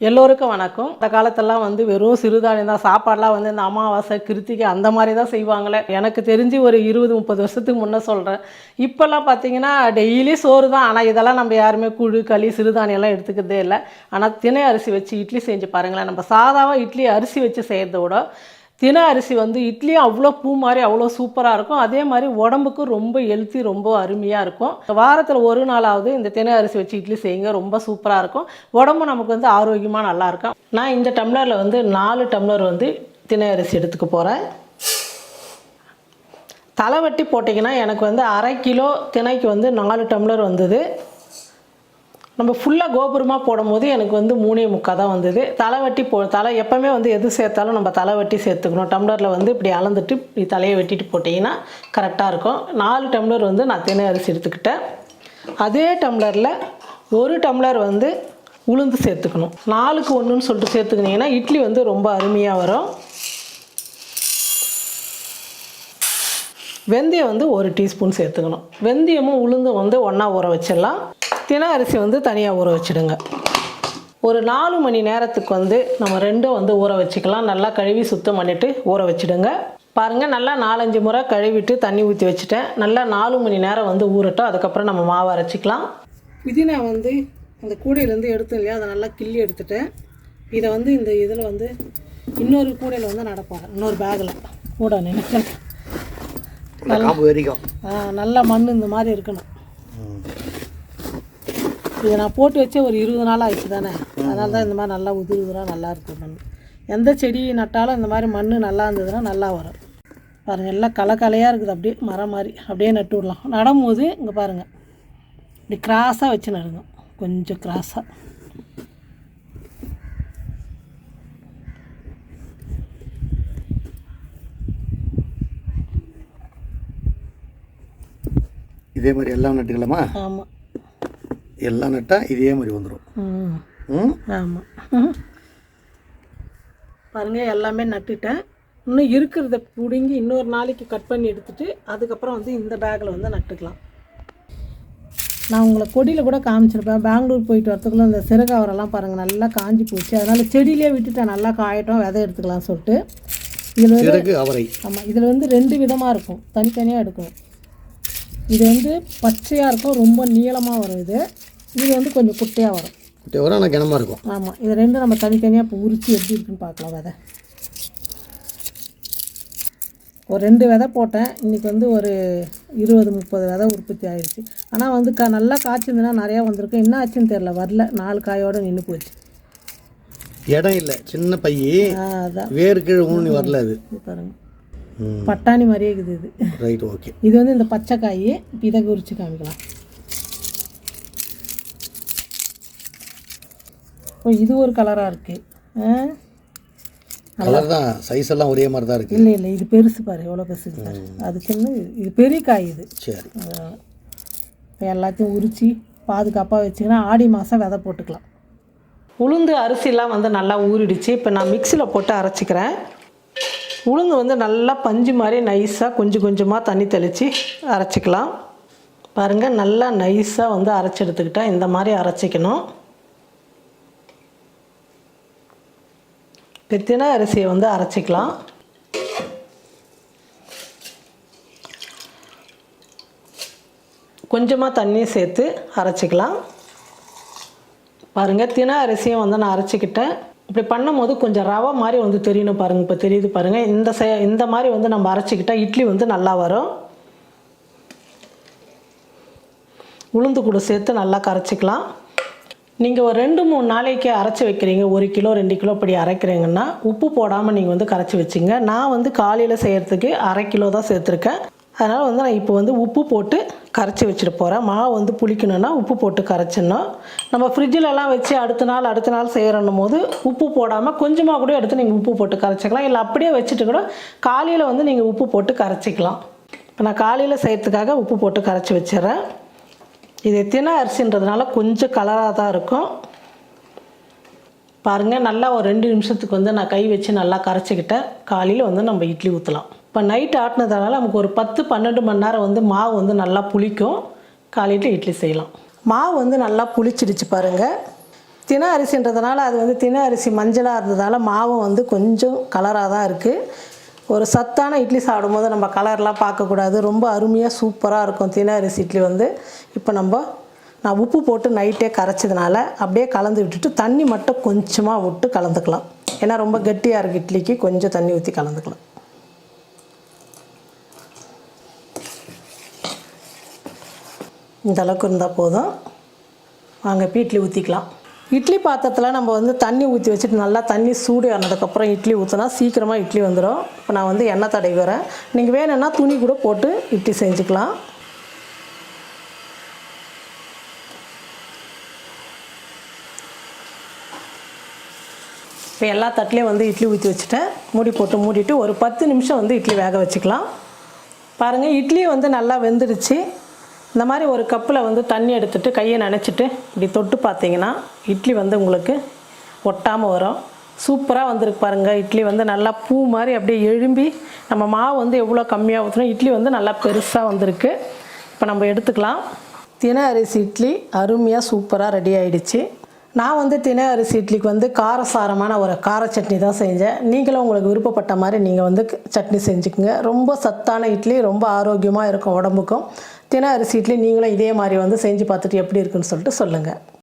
எல்லோருக்கும் வணக்கம். இந்த காலத்தெல்லாம் வந்து வெறும் சிறுதானியம் தான். சாப்பாடெலாம் வந்து இந்த அமாவாசை கிருத்திகை அந்த மாதிரி தான் செய்வாங்களே. எனக்கு தெரிஞ்சு ஒரு இருபது முப்பது வருஷத்துக்கு முன்னே சொல்கிறேன் இப்போல்லாம் பார்த்தீங்கன்னா டெய்லி சோறு தான். ஆனால் இதெல்லாம் நம்ம யாருமே குழு களி சிறுதானியம்லாம் எடுத்துக்கிறதே இல்லை. ஆனால் தினை அரிசி வச்சு இட்லி செஞ்சு பாருங்களேன். நம்ம சாதாவாக இட்லி அரிசி வச்சு செய்கிறத விட தின அரிசி வந்து இட்லியும் அவ்வளோ பூ மாதிரி அவ்வளோ சூப்பராக இருக்கும். அதே மாதிரி உடம்புக்கு ரொம்ப ஹெல்த்தி ரொம்ப அருமையாக இருக்கும். வாரத்தில் ஒரு நாளாவது இந்த தின அரிசி வச்சு இட்லி செய்யுங்க. ரொம்ப சூப்பராக இருக்கும். உடம்பு நமக்கு வந்து ஆரோக்கியமாக நல்லா இருக்கும் நான் இந்த டம்ளரில் வந்து நாலு டம்ளர் வந்து தினை அரிசி எடுத்துக்க போகிறேன் தலைவட்டி போட்டிங்கன்னா எனக்கு வந்து அரை கிலோ தினைக்கு வந்து நாலு டம்ளர் வந்தது. நம்ம ஃபுல்லாக கோபுரமாக போடும்போது எனக்கு வந்து மூணே முக்கால் தான் வந்தது. தலைவட்டி போ தலை எப்போவுமே வந்து எது சேர்த்தாலும் நம்ம தலைவட்டி சேர்த்துக்கணும். டம்ளரில் வந்து இப்படி அளந்துட்டு இப்படி தலையை வெட்டிட்டு போட்டிங்கன்னா கரெக்டாக இருக்கும். நாலு டம்ளர் வந்து நான் தினை அரிசி எடுத்துக்கிட்டேன். அதே டம்ளரில் ஒரு டம்ளர் வந்து உளுந்து சேர்த்துக்கணும். நாலுக்கு ஒன்றுன்னு சொல்லிட்டு சேர்த்துக்கினீங்கன்னா இட்லி வந்து ரொம்ப அருமையாக வரும். வெந்தயம் வந்து ஒரு டீஸ்பூன் சேர்த்துக்கணும். வெந்தயமும் உளுந்தும் வந்து ஒன்றா ஊற வச்சிடலாம். தினை அரிசி வந்து தனியாக ஊற வச்சிடுங்க. ஒரு நாலு மணி நேரத்துக்கு வந்து நம்ம ரெண்டும் வந்து ஊற வச்சுக்கலாம். நல்லா கழுவி சுத்தம் பண்ணிவிட்டு ஊற வச்சிடுங்க. பாருங்கள் நல்லா நாலஞ்சு முறை கழுவிட்டு தண்ணி ஊற்றி வச்சுட்டேன். நல்லா நாலு மணி நேரம் வந்து ஊறட்டும். அதுக்கப்புறம் நம்ம மாவு அரைச்சிக்கலாம். புதினா வந்து அந்த கூடையிலேருந்து எடுத்தோம் இல்லையா? அதை நல்லா கிள்ளி எடுத்துட்டேன். இதை வந்து இந்த இதில் வந்து இன்னொரு கூடையில் வந்து நடப்பாங்க இன்னொரு பேக்கில் கூட நினைக்கிறேன் நல்ல மண் இந்த மாதிரி இருக்கணும். இதை நான் போட்டு வச்சே ஒரு இருபது நாள் ஆயிடுச்சு தானே. அதனால தான் இந்த மாதிரி நல்லா உதிரி உதிராக நல்லா இருக்கும் மண். எந்த செடி நட்டாலும் இந்த மாதிரி மண் நல்லா இருந்ததுன்னா நல்லா வரும். பாருங்கள் எல்லாம் களை கலையாக இருக்குது. அப்படியே மரம் மாதிரி. அப்படியே நட்டு விடலாம். நடும்போது இங்கே பாருங்கள் இப்படி கிராஸாக வச்சு நடுங்க. கொஞ்சம் கிராஸாக இதே மாதிரி எல்லாம் நட்டுக்கலாமா? ஆமாம் எல்லாம் நட்டால் இதே மாதிரி வந்துடும் ஆமாம் பாருங்க எல்லாமே நட்டுட்டேன். இன்னும் இருக்கிறத பிடுங்கி இன்னொரு நாளைக்கு கட் பண்ணி எடுத்துட்டு அதுக்கப்புறம் வந்து இந்த பேக்கில் வந்து நட்டுக்கலாம். நான் உங்களை கொடியில் கூட காமிச்சிருப்பேன். பெங்களூர் போயிட்டு வரத்துக்குள்ள இந்த சிறகாவரெல்லாம் பாருங்கள் நல்லா காஞ்சி போச்சு. அதனால் செடியிலே விட்டுட்டேன் நல்லா காயட்டும் விதை எடுத்துக்கலாம் சொல்லிட்டு. இதில் வந்து அவரை. ஆமாம் இதில் வந்து ரெண்டு விதமாக இருக்கும். தனித்தனியாக எடுக்கணும். இது வந்து பச்சையாக இருக்கும் ரொம்ப நீளமாக வரும் இது. இது வந்து கொஞ்சம் குட்டையாக வரும். குட்டை வரும் ஆனால் கிணமா இருக்கும். ஆமாம் இது ரெண்டும் நம்ம தனித்தனியாக இப்போ உரிச்சு எப்படி இருக்குன்னு பார்க்கலாம் விதை. ஒரு ரெண்டு விதை போட்டேன். இன்றைக்கி வந்து ஒரு இருபது முப்பது விதை உற்பத்தி ஆயிடுச்சு ஆனால் வந்து க நல்லா காய்ச்சிருந்துன்னா நிறையா வந்திருக்கு. என்ன ஆச்சுன்னு தெரில வரல. நாலு காயோடு நின்று போச்சு. இடம் இல்லை சின்ன பைய. ஆ அதான். வேறு கீழே ஊனி வரல அது. இது பாருங்க. ம் பட்டாணி மாதிரியே இருக்குது இது. ரைட் ஓகே இது வந்து இந்த பச்சை காய் இதை உரிச்சு காமிக்கலாம். ஓ இது ஒரு கலராக இருக்குது ஆ? கலர் தான் சைஸ் எல்லாம் ஒரே மாதிரி தான் இருக்குது இல்லை இல்லை இது பெருசு பாரு எவ்வளோ பெருசு பாரு. அது சின்ன இது பெரிய காய் இது. சரி. இப்போ எல்லாத்தையும் உரித்து பாதுகாப்பாக வச்சிங்கன்னா ஆடி மாதம் விதை போட்டுக்கலாம். உளுந்து அரிசிலாம் வந்து நல்லா ஊறிடுச்சு. இப்போ நான் மிக்சியில் போட்டு அரைச்சிக்கிறேன். உளுந்து வந்து நல்லா பஞ்சு மாதிரி நைஸாக கொஞ்சம் கொஞ்சமாக தண்ணி தெளித்து அரைச்சிக்கலாம். பாருங்கள் நல்லா நைஸாக வந்து அரைச்சி எடுத்துக்கிட்டா இந்த மாதிரி அரைச்சிக்கணும். பெத்தின அரிசியை வந்து அரைச்சிக்கலாம். கொஞ்சமாக தண்ணி சேர்த்து அரைச்சிக்கலாம். பாருங்கள் தின அரிசியும் வந்து நான் அரைச்சிக்கிட்டேன். இப்படி பண்ணும்போது கொஞ்சம் ரவை மாதிரி வந்து தெரியணும் பாருங்கள் இப்போ தெரியுது பாருங்கள் இந்த சே இந்த மாதிரி வந்து நம்ம அரைச்சிக்கிட்டால் இட்லி வந்து நல்லா வரும். உளுந்து கூட சேர்த்து நல்லா கரைச்சிக்கலாம். நீங்கள் ஒரு ரெண்டு மூணு நாளைக்கு அரைச்சி வைக்கிறீங்க ஒரு கிலோ ரெண்டு கிலோ இப்படி அரைக்கிறீங்கன்னா உப்பு போடாமல் நீங்கள் வந்து கரைச்சி வச்சிங்க. நான் வந்து காலையில் செய்கிறதுக்கு அரை கிலோ தான் சேர்த்துருக்கேன். அதனால் வந்து நான் இப்போ வந்து உப்பு போட்டு கரைச்சி வச்சுட்டு போகிறேன் மாவு வந்து புளிக்கணும்னா உப்பு போட்டு கரைச்சிடணும். நம்ம ஃப்ரிட்ஜிலலாம் வச்சு அடுத்த நாள் அடுத்த நாள் செய்கிறன்னும் போது உப்பு போடாமல் கொஞ்சமாக கூட எடுத்து நீங்கள் உப்பு போட்டு கரைச்சிக்கலாம். இல்லை அப்படியே வச்சுட்டு கூட காலையில் வந்து நீங்கள் உப்பு போட்டு கரைச்சிக்கலாம். இப்போ நான் காலையில் செய்கிறதுக்காக உப்பு போட்டு கரைச்சி வச்சிடுறேன். இது தின அரிசின்றதுனால கொஞ்சம் கலராக தான் இருக்கும். பாருங்கள் நல்லா ஒரு ரெண்டு நிமிஷத்துக்கு வந்து நான் கை வச்சு நல்லா கரைச்சிக்கிட்டேன். காலையில் வந்து நம்ம இட்லி ஊற்றலாம் இப்போ நைட் ஆட்டினதுனால நமக்கு ஒரு பத்து பன்னெண்டு மணி நேரம் வந்து மாவு வந்து நல்லா புளிக்கும். காலையில் இட்லி செய்யலாம். மாவு வந்து நல்லா புளிச்சிடுச்சு பாருங்கள் தின அரிசின்றதுனால அது வந்து தின அரிசி மஞ்சளாக இருந்ததால் மாவும் வந்து கொஞ்சம் கலராக தான் இருக்குது ஒரு சத்தான இட்லி சாப்பிடும்போது நம்ம கலர்லாம் பார்க்கக்கூடாது ரொம்ப அருமையாக சூப்பராக இருக்கும் தின அரிசி இட்லி வந்து. இப்போ நம்ம நான் உப்பு போட்டு நைட்டே கரைச்சதுனால அப்படியே கலந்து விட்டுட்டு தண்ணி மட்டும் கொஞ்சமாக விட்டு கலந்துக்கலாம். ஏன்னா ரொம்ப கெட்டியாக இருக்குது இட்லிக்கு. கொஞ்சம் தண்ணி ஊற்றி கலந்துக்கலாம். இந்த அளவுக்கு இருந்தால் போதும். வாங்க இப்போ இட்லி ஊற்றிக்கலாம் இட்லி பாத்திரத்தில் நம்ம வந்து தண்ணி ஊற்றி வச்சுட்டு நல்லா தண்ணி சூடு ஆனதுக்கப்புறம் இட்லி ஊற்றினா சீக்கிரமாக இட்லி வந்துடும் இப்போ நான் வந்து எண்ணெய் தடவி வரேன். நீங்கள் வேணும்னா துணி கூட போட்டு இட்லி செஞ்சுக்கலாம். இப்போ எல்லா தட்டிலையும் வந்து இட்லி ஊற்றி வச்சுட்டேன். மூடி போட்டு மூடிட்டு ஒரு பத்து நிமிஷம் வந்து இட்லி வேக வச்சுக்கலாம். பாருங்கள் இட்லி வந்து நல்லா வெந்துடுச்சு. இந்த மாதிரி ஒரு கப்பில் வந்து தண்ணி எடுத்துகிட்டு கையை நினச்சிட்டு இப்படி தொட்டு பார்த்தீங்கன்னா இட்லி வந்து உங்களுக்கு ஒட்டாமல் வரும். சூப்பராக வந்திருக்கு பாருங்கள் இட்லி வந்து நல்லா பூ மாதிரி அப்படியே எழும்பி நம்ம மாவு வந்து எவ்வளோ கம்மியாக ஊற்றணும் இட்லி வந்து நல்லா பெருசாக வந்திருக்கு. இப்போ நம்ம எடுத்துக்கலாம். தின அரிசி இட்லி அருமையாக சூப்பராக ரெடி ஆகிடுச்சு நான் வந்து தினை அரிசி இட்லிக்கு வந்து காரசாரமான ஒரு கார சட்னி தான் செஞ்சேன். நீங்களும் உங்களுக்கு விருப்பப்பட்ட மாதிரி நீங்கள் வந்து சட்னி செஞ்சுக்குங்க. ரொம்ப சத்தான இட்லி ரொம்ப ஆரோக்கியமாக இருக்கும் உடம்புக்கும். தின அரிசி இட்லி நீங்களும் இதே மாதிரி வந்து செஞ்சு பார்த்துட்டு எப்படி இருக்குன்னு சொல்லிட்டு சொல்லுங்கள்